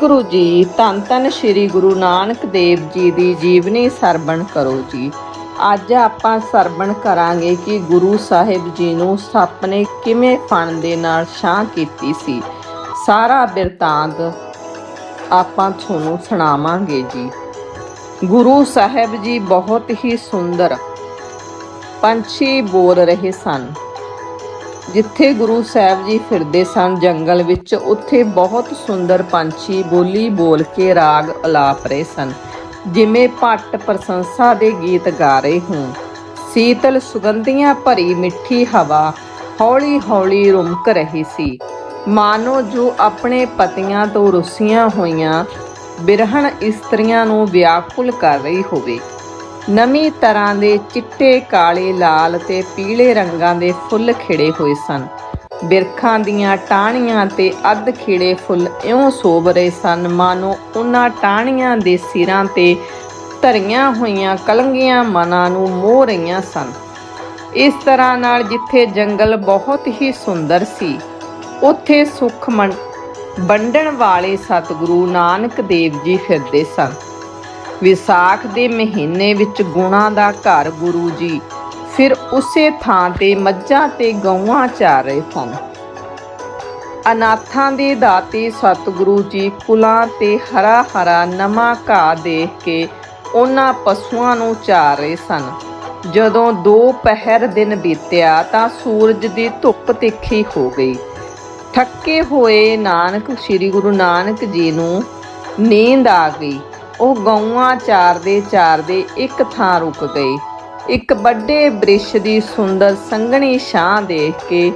ਵਾਹਿਗੁਰੂ ਜੀ, ਧੰਨ ਧੰਨ ਸ੍ਰੀ ਗੁਰੂ ਨਾਨਕ ਦੇਵ ਜੀ ਦੀ ਜੀਵਨੀ ਸਰਵਣ ਕਰੋ ਜੀ। ਅੱਜ ਆਪਾਂ ਸਰਵਣ ਕਰਾਂਗੇ ਕਿ ਗੁਰੂ ਸਾਹਿਬ ਜੀ ਨੂੰ ਸੱਪ ਨੇ ਕਿਵੇਂ ਫਣ ਦੇ ਨਾਲ ਛਾਂ ਕੀਤੀ ਸੀ। ਸਾਰਾ ਬਿਰਤਾਂਤ ਆਪਾਂ ਤੁਹਾਨੂੰ ਸੁਣਾਵਾਂਗੇ ਜੀ। ਗੁਰੂ ਸਾਹਿਬ ਜੀ ਬਹੁਤ ਹੀ ਸੁੰਦਰ ਪੰਛੀ ਬੋਲ ਰਹੇ ਸਨ। ਜਿੱਥੇ ਗੁਰੂ ਸਾਹਿਬ ਜੀ ਫਿਰਦੇ ਸਨ ਜੰਗਲ ਵਿੱਚ, ਉੱਥੇ ਬਹੁਤ ਸੁੰਦਰ ਪੰਛੀ ਬੋਲੀ ਬੋਲ ਕੇ ਰਾਗ ਅਲਾਪ ਰਹੇ ਸਨ। ਜਿਵੇਂ ਭੱਟ ਪ੍ਰਸ਼ੰਸਾ ਦੇ ਗੀਤ ਗਾ ਰਹੇ ਹੋਣ। ਸੀਤਲ ਸੁਗੰਧੀਆਂ ਭਰੀ ਮਿੱਠੀ ਹਵਾ ਹੌਲੀ-ਹੌਲੀ ਰੁਮਕ ਰਹੀ ਸੀ। ਮਾਨੋ ਜੋ ਆਪਣੇ ਪਤੀਆਂ ਤੋਂ ਰੁੱਸੀਆਂ ਹੋਈਆਂ, ਬਿਰਹਣ ਇਸਤਰੀਆਂ ਨੂੰ ਵਿਆਕੁਲ ਕਰ ਰਹੀ ਹੋਵੇ। ਨਵੀਂ ਤਰ੍ਹਾਂ ਦੇ ਚਿੱਟੇ, ਕਾਲੇ, ਲਾਲ ਤੇ ਪੀਲੇ ਰੰਗਾਂ ਦੇ ਫੁੱਲ ਖਿੜੇ ਹੋਏ ਸਨ। ਬਿਰਖਾਂ ਦੀਆਂ ਟਾਹਣੀਆਂ ਤੇ ਅੱਧ ਖਿੜੇ ਫੁੱਲ ਇਉਂ ਸੋਭ ਰਹੇ ਸਨ। ਮਾਨੋ ਉਹਨਾਂ ਟਾਹਣੀਆਂ ਦੇ ਸਿਰਾਂ ਤੇ ਧਰੀਆਂ ਹੋਈਆਂ ਕਲੰਗੀਆਂ ਮਨਾਂ ਨੂੰ ਮੋਹ ਰਹੀਆਂ ਸਨ। ਇਸ ਤਰ੍ਹਾਂ ਨਾਲ ਜਿੱਥੇ ਜੰਗਲ ਬਹੁਤ ਹੀ ਸੁੰਦਰ ਸੀ, ਉੱਥੇ ਸੁਖ ਮਨ- ਵੰਡਣ ਵਾਲੇ ਸਤਿਗੁਰੂ ਨਾਨਕ ਦੇਵ ਜੀ ਫਿਰਦੇ ਸਨ। ਵਿਸਾਖ ਦੇ ਮਹੀਨੇ ਵਿੱਚ ਗੁਣਾ ਦਾ ਘਰ ਗੁਰੂ ਜੀ। ਫਿਰ ਉਸੇ ਥਾਂ ਤੇ ਮੱਝਾਂ ਤੇ ਗਊਆਂ ਚਾਰ ਰਹੇ ਸਨ। ਅਨਾਥਾਂ ਦੇ ਦਾਤੇ ਸਤਿਗੁਰੂ ਜੀ ਕੁਲਾਂ ਤੇ ਹਰਾ ਹਰਾ ਨਵਾਂ ਘਾਹ ਦੇਖ ਕੇ ਉਹਨਾਂ ਪਸ਼ੂਆਂ ਨੂੰ ਚਾਰ ਰਹੇ ਸਨ। ਜਦੋਂ ਦੋ ਪਹਿਰ ਦਿਨ ਬੀਤਿਆ ਤਾਂ ਸੂਰਜ ਦੀ ਧੁੱਪ ਤਿੱਖੀ ਹੋ ਗਈ। ਥੱਕੇ ਹੋਏ ਨਾਨਕ, ਸ੍ਰੀ ਗੁਰੂ ਨਾਨਕ ਜੀ ਨੂੰ ਨੀਂਦ ਆ ਗਈ। ਉਹ ਗਊਆਂ ਚਾਰਦੇ ਚਾਰਦੇ ਇੱਕ ਥਾਂ ਰੁਕ ਗਏ ਇੱਕ ਵੱਡੇ ਬ੍ਰਿਸ਼ ਦੀ ਸੁੰਦਰ ਸੰਘਣੀ ਛਾਂ ਦੇਖ ਕੇ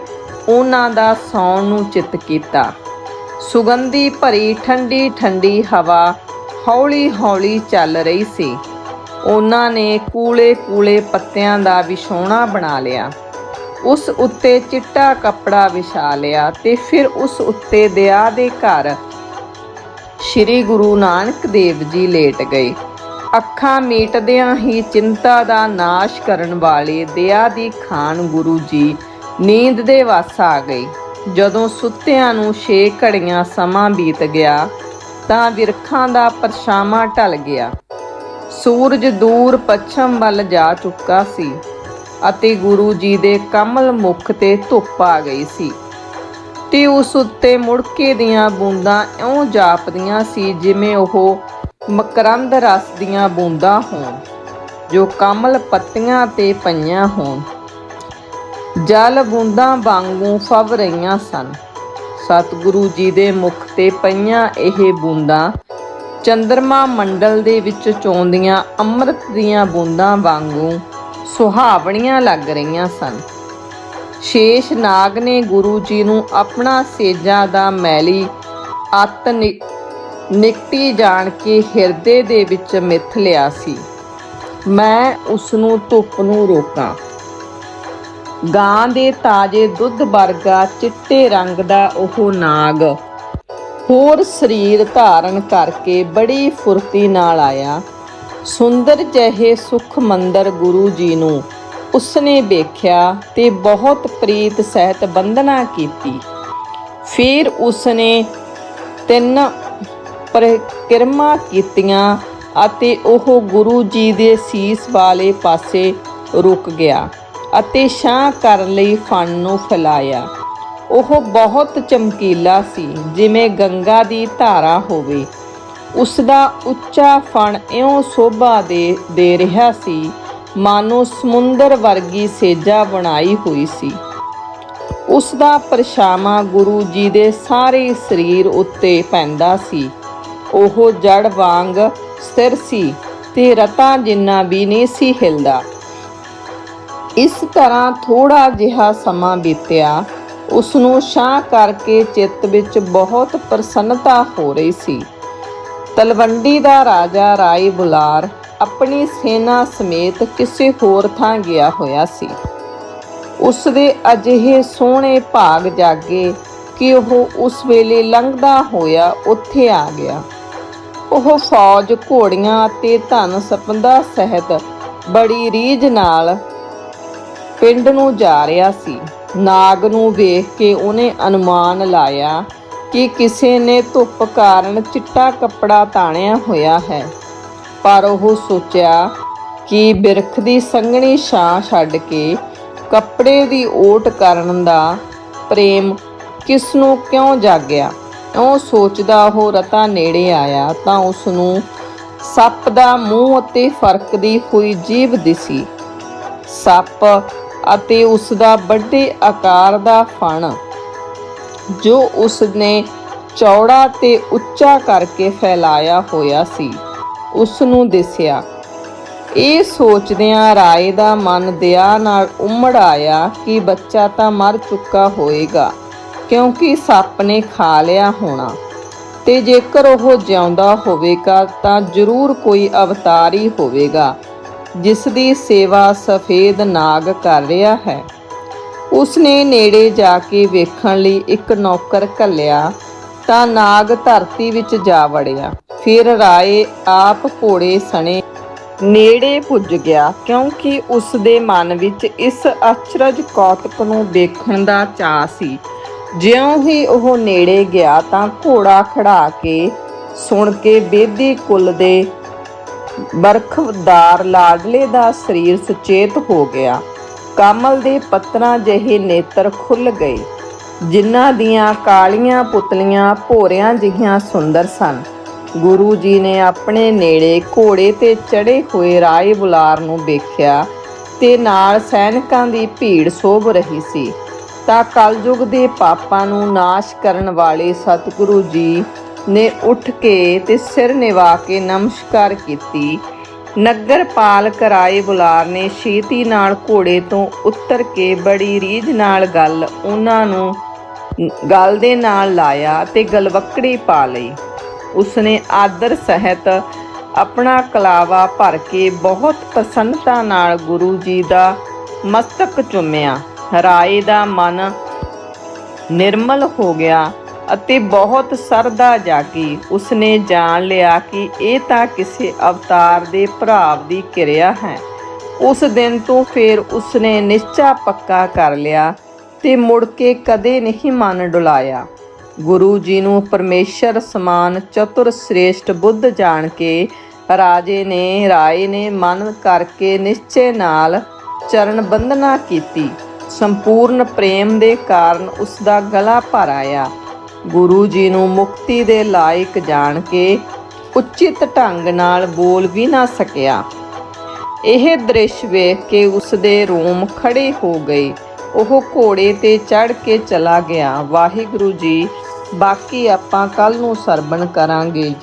ਉਹਨਾਂ ਦਾ ਸੌਣ ਨੂੰ ਚਿੱਤ ਕੀਤਾ। ਸੁਗੰਧੀ ਭਰੀ ਠੰਡੀ ਠੰਡੀ ਹਵਾ ਹੌਲੀ ਹੌਲੀ ਚੱਲ ਰਹੀ ਸੀ। ਉਹਨਾਂ ਨੇ ਕੂਲੇ ਕੂਲੇ ਪੱਤਿਆਂ ਦਾ ਵਿਛੋਣਾ ਬਣਾ ਲਿਆ। ਉਸ ਉੱਤੇ ਚਿੱਟਾ ਕੱਪੜਾ ਵਿਛਾ ਲਿਆ ਤੇ ਫਿਰ ਉਸ ਉੱਤੇ ਦਿਆ ਦੇ ਘਰ ਸ਼੍ਰੀ ਗੁਰੂ ਨਾਨਕ ਦੇਵ ਜੀ ਲੇਟ ਗਏ। ਅੱਖਾਂ ਮੀਟਦਿਆਂ ਹੀ ਚਿੰਤਾ ਦਾ ਨਾਸ਼ ਕਰਨ ਵਾਲੇ ਦਇਆ ਦੀ ਖਾਨ ਗੁਰੂ ਜੀ ਨੀਂਦ ਦੇ ਵਸ ਆ ਗਏ। ਜਦੋਂ ਸੁੱਤਿਆਂ ਨੂੰ 6 ਘੜੀਆਂ ਸਮਾਂ ਬੀਤ ਗਿਆ, ਤਾਂ ਵਿਰਖਾਂ ਦਾ ਪਰਛਾਵਾਂ ਢਲ ਗਿਆ। ਸੂਰਜ ਦੂਰ ਪੱਛਮ ਵੱਲ ਜਾ ਚੁੱਕਾ ਸੀ ਅਤੇ ਗੁਰੂ ਜੀ ਦੇ ਕਮਲ ਮੁਖ ਤੇ ਧੁੱਪ ਆ ਗਈ ਸੀ। ਤੇ ਉਸ ਉੱਤੇ ਮੁੜਕੇ ਦੀਆਂ ਬੂੰਦਾਂ ਇਉਂ ਜਾਪਦੀਆਂ ਸੀ ਜਿਵੇਂ ਉਹ ਮਕਰੰਦ ਰਸ ਦੀਆਂ ਬੂੰਦਾਂ ਹੋਣ, ਜੋ ਕਮਲ ਪੱਤੀਆਂ ਤੇ ਪਈਆਂ ਹੋਣ। ਜਲ ਬੂੰਦਾਂ ਵਾਂਗੂ ਫਵ ਰਹੀਆਂ ਸਨ। ਸਤਿਗੁਰੂ ਜੀ ਦੇ ਮੁਖ ਤੇ ਪਈਆਂ ਇਹ ਬੂੰਦਾਂ ਚੰਦਰਮਾ ਮੰਡਲ ਦੇ ਵਿੱਚ ਚੋਂਦੀਆਂ ਅੰਮ੍ਰਿਤ ਦੀਆਂ ਬੂੰਦਾਂ ਵਾਂਗੂ ਸੁਹਾਵਣੀਆਂ ਲੱਗ ਰਹੀਆਂ ਸਨ। ਸ਼ੇਸ਼ ਨਾਗ ਨੇ ਗੁਰੂ ਜੀ ਨੂੰ ਆਪਣਾ ਸੇਜਾਂ ਦਾ ਮੈਲੀ ਅਤ ਨਿ- ਨਿਕਟੀ ਜਾਣ ਕੇ ਹਿਰਦੇ ਦੇ ਵਿੱਚ ਮਿੱਥ ਲਿਆ ਸੀ। ਮੈਂ ਉਸ ਨੂੰ ਧੁੱਪ ਨੂੰ ਰੋਕਾਂ। ਗਾਂ ਦੇ ਤਾਜੇ ਦੁੱਧ ਵਰਗਾ ਚਿੱਟੇ ਰੰਗ ਦਾ ਉਹ ਨਾਗ ਹੋਰ ਸਰੀਰ ਧਾਰਨ ਕਰਕੇ ਬੜੀ ਫੁਰਤੀ ਨਾਲ ਆਇਆ। ਸੁੰਦਰ ਜਿਹੇ ਸੁਖ ਮੰਦਰ ਗੁਰੂ ਜੀ ਨੂੰ ਉਸਨੇ ਵੇਖਿਆ ਤੇ ਬਹੁਤ ਪ੍ਰੀਤ ਸਹਿਤ ਬੰਦਨਾ ਕੀਤੀ। ਫਿਰ ਉਸਨੇ ਤਿੰਨ ਪ੍ਰਕਿਰਮਾ ਕੀਤੀਆਂ ਅਤੇ ਉਹ ਗੁਰੂ ਜੀ ਦੇ ਸੀਸ ਵਾਲੇ ਪਾਸੇ ਰੁਕ ਗਿਆ ਅਤੇ ਛਾਂ ਕਰਨ ਲਈ ਫਣ ਨੂੰ ਫੈਲਾਇਆ। ਉਹ ਬਹੁਤ ਚਮਕੀਲਾ ਸੀ, ਜਿਵੇਂ ਗੰਗਾ ਦੀ ਧਾਰਾ ਹੋਵੇ। ਉਸ ਦਾ ਉੱਚਾ ਫਣ ਇਉਂ ਸੋਭਾ ਦੇ ਦੇ ਰਿਹਾ ਸੀ ਮਾਨੋ ਸਮੁੰਦਰ ਵਰਗੀ ਸੇਜਾ ਬਣਾਈ ਹੋਈ ਸੀ। ਉਸ ਦਾ ਪਰਛਾਵਾਂ ਗੁਰੂ ਜੀ ਦੇ ਸਾਰੇ ਸਰੀਰ ਉੱਤੇ ਪੈਂਦਾ ਸੀ। ਉਹ ਜੜ ਵਾਂਗ ਸਥਿਰ ਸੀ ਤੇ ਰਤਾ ਜਿੰਨਾ ਵੀ ਨਹੀਂ ਸੀ ਹਿਲਦਾ। ਇਸ ਤਰ੍ਹਾਂ ਥੋੜਾ ਜਿਹਾ ਸਮਾਂ ਬੀਤਿਆ ਉਸ ਨੂੰ ਸ਼ਾਂ ਕਰਕੇ ਚਿੱਤ ਵਿੱਚ ਬਹੁਤ ਪ੍ਰਸੰਨਤਾ ਹੋ ਰਹੀ ਸੀ। ਤਲਵੰਡੀ ਦਾ ਰਾਜਾ ਰਾਏ ਬੁਲਾਰ ਆਪਣੀ ਸੈਨਾ ਸਮੇਤ ਕਿਸੇ ਹੋਰ ਥਾਂ ਗਿਆ ਹੋਇਆ ਸੀ। ਉਸ ਦੇ ਅਜਿਹੇ ਸੋਹਣੇ ਭਾਗ ਜਾਗੇ ਕਿ ਉਹ ਉਸ ਵੇਲੇ ਲੰਘਦਾ ਹੋਇਆ ਉੱਥੇ ਆ ਗਿਆ। ਉਹ ਫੌਜ ਘੋੜੀਆਂ ਅਤੇ ਧਨ ਸਪੰਦਾ ਸਹਿਤ ਬੜੀ ਰੀਝ ਨਾਲ ਪਿੰਡ ਨੂੰ ਜਾ ਰਿਹਾ ਸੀ। ਨਾਗ ਨੂੰ ਵੇਖ ਕੇ ਉਹਨੇ ਅਨੁਮਾਨ ਲਾਇਆ ਕਿ ਕਿਸੇ ਨੇ ਧੁੱਪ ਕਾਰਨ ਚਿੱਟਾ ਕੱਪੜਾ ਤਾਣਿਆ ਹੋਇਆ ਹੈ। ਪਰ ਉਹ ਸੋਚਿਆ ਕਿ ਬਿਰਖ ਦੀ ਸੰਘਣੀ ਛਾਂ ਛੱਡ ਕੇ ਕੱਪੜੇ ਦੀ ਓਟ ਕਰਨ ਦਾ ਪ੍ਰੇਮ ਕਿਸ ਨੂੰ ਕਿਉਂ ਜਾਗਿਆ? ਉਹ ਸੋਚਦਾ ਉਹ ਰਤਾ ਨੇੜੇ ਆਇਆ ਤਾਂ ਉਸ ਨੂੰ ਸੱਪ ਦਾ ਮੂੰਹ ਅਤੇ ਫਰਕਦੀ ਹੋਈ ਜੀਭ ਦਿਸੀ। ਸੱਪ ਅਤੇ ਉਸ ਦਾ ਵੱਡੇ ਆਕਾਰ ਦਾ ਫਣ, ਜੋ ਉਸ ਨੇ ਚੌੜਾ ਤੇ ਉੱਚਾ ਕਰਕੇ ਫੈਲਾਇਆ ਹੋਇਆ ਸੀ। ਉਸ ਨੂੰ ਦਿਸਿਆ। ਇਹ ਸੋਚਦਿਆਂ ਰਾਏ ਦਾ ਮਨ ਦਇਆ ਨਾਲ ਉਮੜ ਆਇਆ ਕਿ ਬੱਚਾ ਤਾਂ ਮਰ ਚੁੱਕਾ ਹੋਏਗਾ, ਕਿਉਂਕਿ ਸੱਪ ਨੇ ਖਾ ਲਿਆ ਹੋਣਾ। ਤੇ ਜੇਕਰ ਉਹ ਜਿਉਂਦਾ ਹੋਵੇਗਾ ਤਾਂ ਜ਼ਰੂਰ ਕੋਈ ਅਵਤਾਰ ਹੀ ਹੋਵੇਗਾ ਜਿਸ ਦੀ ਸੇਵਾ ਸਫੇਦ ਨਾਗ ਕਰ ਰਿਹਾ ਹੈ। ਉਸਨੇ ਨੇੜੇ ਜਾ ਕੇ ਵੇਖਣ ਲਈ ਇੱਕ ਨੌਕਰ ਘੱਲਿਆ ਤਾਂ ਨਾਗ ਧਰਤੀ ਵਿੱਚ ਜਾ ਵੜਿਆ। ਫਿਰ ਰਾਏ ਆਪ ਘੋੜੇ ਸਣੇ। ਨੇੜੇ ਪੁੱਜ ਗਿਆ, ਕਿਉਂਕਿ ਉਸ ਦੇ ਮਨ ਵਿੱਚ ਇਸ ਅਚਰਜ ਕੌਤਕ ਨੂੰ ਦੇਖਣ ਦਾ ਚਾਅ ਸੀ। ਜਿਉਂ ਹੀ ਉਹ ਨੇੜੇ ਗਿਆ ਤਾਂ ਘੋੜਾ ਖੜਾ ਕੇ ਸੁਣ ਕੇ ਬੇਦੀ ਕੁੱਲ ਦੇ ਬਰਖਦਾਰ ਲਾਡਲੇ ਦਾ ਸਰੀਰ ਸੁਚੇਤ ਹੋ ਗਿਆ। ਕਮਲ ਦੇ ਪੱਤਰਾਂ ਜਿਹੇ ਨੇਤਰ ਖੁੱਲ ਗਏ, ਜਿਨ੍ਹਾਂ ਦੀਆਂ ਕਾਲੀਆਂ ਪੁਤਲੀਆਂ ਭੋਰਿਆਂ ਜਿਹੀਆਂ ਸੁੰਦਰ ਸਨ। ਗੁਰੂ ਜੀ ਨੇ ਆਪਣੇ ਨੇੜੇ ਘੋੜੇ ਤੇ ਚੜੇ ਹੋਏ ਰਾਏ ਬੁਲਾਰ ਨੂੰ ਵੇਖਿਆ ਤੇ ਨਾਲ ਸੈਨਿਕਾਂ ਦੀ ਭੀੜ ਸੋਭ ਰਹੀ ਸੀ। ਤਾਂ ਕਲਯੁਗ ਦੇ ਪਾਪਾਂ ਨੂੰ ਨਾਸ਼ ਕਰਨ ਵਾਲੇ ਸਤਿਗੁਰੂ ਜੀ ਨੇ ਉੱਠ ਕੇ ਤੇ ਸਿਰ ਨਿਵਾ ਕੇ ਨਮਸਕਾਰ ਕੀਤੀ। ਨਗਰ ਪਾਲਕ ਰਾਏ ਬੁਲਾਰ ਨੇ ਛੇਤੀ ਨਾਲ ਘੋੜੇ ਤੋਂ ਉਤਰ ਕੇ ਬੜੀ ਰੀਝ ਨਾਲ ਗੱਲ ਉਹਨਾਂ ਨੂੰ, ਗੱਲ ਦੇ ਨਾਲ ਲਾਇਆ ਤੇ ਗਲਵੱਕੜੀ ਪਾ ਲਈ। ਉਸਨੇ ਆਦਰ ਸਹਿਤ ਆਪਣਾ ਕਲਾਵਾ ਭਰ ਕੇ ਬਹੁਤ ਪ੍ਰਸੰਨਤਾ ਨਾਲ ਗੁਰੂ ਜੀ ਦਾ ਮਸਤਕ ਚੁੰਮਿਆ। ਰਾਏ ਦਾ ਮਨ ਨਿਰਮਲ ਹੋ ਗਿਆ ਅਤੇ ਬਹੁਤ ਸਰਦਾ ਜਾਗੀ ਉਸਨੇ ਜਾਣ ਲਿਆ ਕਿ ਇਹ ਤਾਂ ਕਿਸੇ ਅਵਤਾਰ ਦੇ ਭਰਾਵ ਦੀ ਕਿਰਿਆ ਹੈ। ਉਸ ਦਿਨ ਤੋਂ ਫਿਰ ਉਸਨੇ ਨਿਸ਼ਚਾ ਪੱਕਾ ਕਰ ਲਿਆ ਤੇ ਮੁੜ ਕੇ ਕਦੇ ਨਹੀਂ ਮਨ ਡੁਲਾਇਆ। ਗੁਰੂ ਜੀ ਨੂੰ ਪਰਮੇਸ਼ਰ ਸਮਾਨ ਚਤੁਰ ਸ੍ਰੇਸ਼ਟ ਬੁੱਧ ਜਾਣ ਕੇ ਰਾਜੇ ਨੇ, ਰਾਏ ਨੇ ਮਨ ਕਰਕੇ ਨਿਸ਼ਚੇ ਨਾਲ ਚਰਨ ਬੰਦਨਾ ਕੀਤੀ। ਸੰਪੂਰਨ ਪ੍ਰੇਮ ਦੇ ਕਾਰਨ ਉਸ ਦਾ ਗਲਾ ਭਰ ਆਇਆ। ਗੁਰੂ ਜੀ ਨੂੰ ਮੁਕਤੀ ਦੇ ਲਾਇਕ ਜਾਣ ਕੇ ਉਚਿਤ ਢੰਗ ਨਾਲ ਬੋਲ ਵੀ ਨਾ ਸਕਿਆ। ਇਹ ਦ੍ਰਿਸ਼ ਵੇਖ ਕੇ ਉਸ ਦੇ ਰੋਮ ਖੜੇ ਹੋ ਗਏ। ਉਹ ਘੋੜੇ ਤੇ ਚੜ ਕੇ ਚਲਾ ਗਿਆ। ਵਾਹਿਗੁਰੂ ਜੀ ਬਾਕੀ ਆਪਾਂ ਕੱਲ ਨੂੰ ਸਰਵਣ ਕਰਾਂਗੇ।